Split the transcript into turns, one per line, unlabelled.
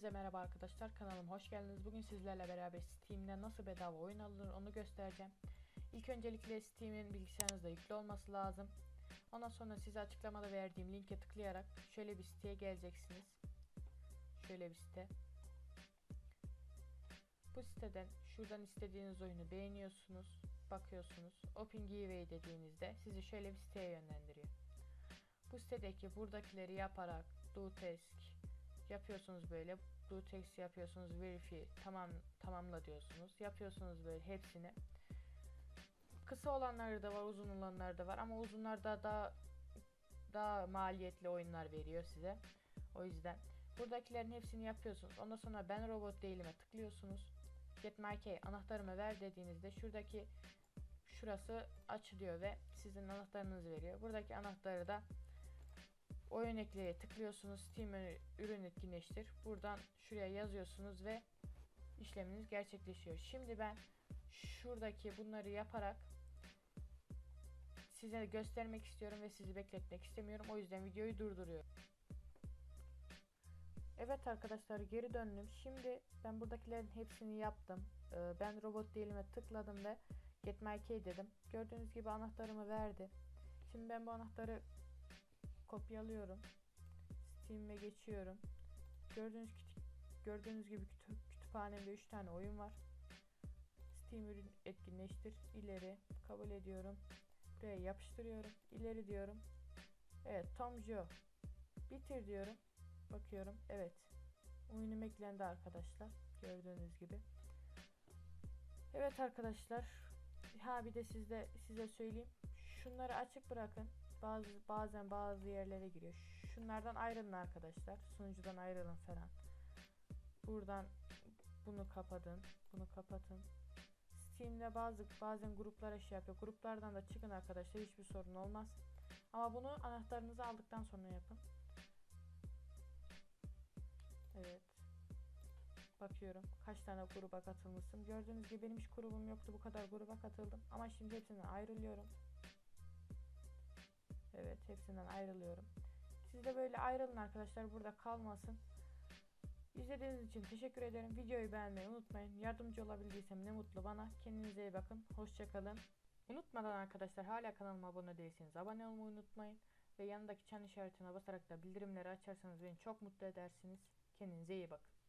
Hepinize merhaba arkadaşlar kanalıma hoş geldiniz. Bugün sizlerle beraber Steam'de nasıl bedava oyun alınır onu göstereceğim. İlk öncelikle Steam'in bilgisayarınızda yüklü olması lazım. Ondan sonra size açıklamada verdiğim linke tıklayarak şöyle bir siteye geleceksiniz. Şöyle bir site. Bu siteden şuradan istediğiniz oyunu beğeniyorsunuz, bakıyorsunuz. Open Giveaway dediğinizde sizi şöyle bir siteye yönlendiriyor. Bu sitedeki buradakileri yaparak do task yapıyorsunuz böyle do text yapıyorsunuz verify tamam tamamla diyorsunuz. Yapıyorsunuz böyle hepsini. Kısa olanları da var uzun olanları da var ama uzunlarda daha daha maliyetli oyunlar veriyor size. O yüzden buradakilerin hepsini yapıyorsunuz. Ondan sonra ben robot değilime tıklıyorsunuz. Get my key anahtarımı ver dediğinizde şuradaki şurası açılıyor ve sizin anahtarınızı veriyor. Buradaki anahtarı da oyun ekleye tıklıyorsunuz. Steam ürün etkinleştir. Buradan şuraya yazıyorsunuz ve işleminiz gerçekleşiyor. Şimdi ben şuradaki bunları yaparak size göstermek istiyorum ve sizi bekletmek istemiyorum. O yüzden videoyu durduruyorum. Evet arkadaşlar geri döndüm. Şimdi ben buradakilerin hepsini yaptım. Ee, Ben robot değilime tıkladım ve get my key dedim. Gördüğünüz gibi anahtarımı verdi. Şimdi ben bu anahtarı kopyalıyorum. Steam'e geçiyorum. Gördüğünüz gördüğünüz gibi kütü, kütüphanemde 3 tane oyun var. Steam ürün etkinleştir. İleri kabul ediyorum. Buraya yapıştırıyorum. İleri diyorum. Evet Tom Joe. Bitir diyorum. Bakıyorum. Evet. Oyunum eklendi arkadaşlar. Gördüğünüz gibi. Evet arkadaşlar. Ha bir de sizde size söyleyeyim. Şunları açık bırakın bazı bazen bazı yerlere giriyor. Şunlardan ayrılın arkadaşlar. Sunucudan ayrılın falan. Buradan bunu kapatın. Bunu kapatın. Steam'de bazı bazen gruplara şey yapıyor. Gruplardan da çıkın arkadaşlar. Hiçbir sorun olmaz. Ama bunu anahtarınızı aldıktan sonra yapın. Evet. Bakıyorum kaç tane gruba katılmışsın. Gördüğünüz gibi benim hiç grubum yoktu. Bu kadar gruba katıldım. Ama şimdi hepsinden ayrılıyorum. Evet hepsinden ayrılıyorum. Siz de böyle ayrılın arkadaşlar burada kalmasın. İzlediğiniz için teşekkür ederim. Videoyu beğenmeyi unutmayın. Yardımcı olabildiysem ne mutlu bana. Kendinize iyi bakın. Hoşçakalın. Unutmadan arkadaşlar hala kanalıma abone değilseniz abone olmayı unutmayın. Ve yanındaki çan işaretine basarak da bildirimleri açarsanız beni çok mutlu edersiniz. Kendinize iyi bakın.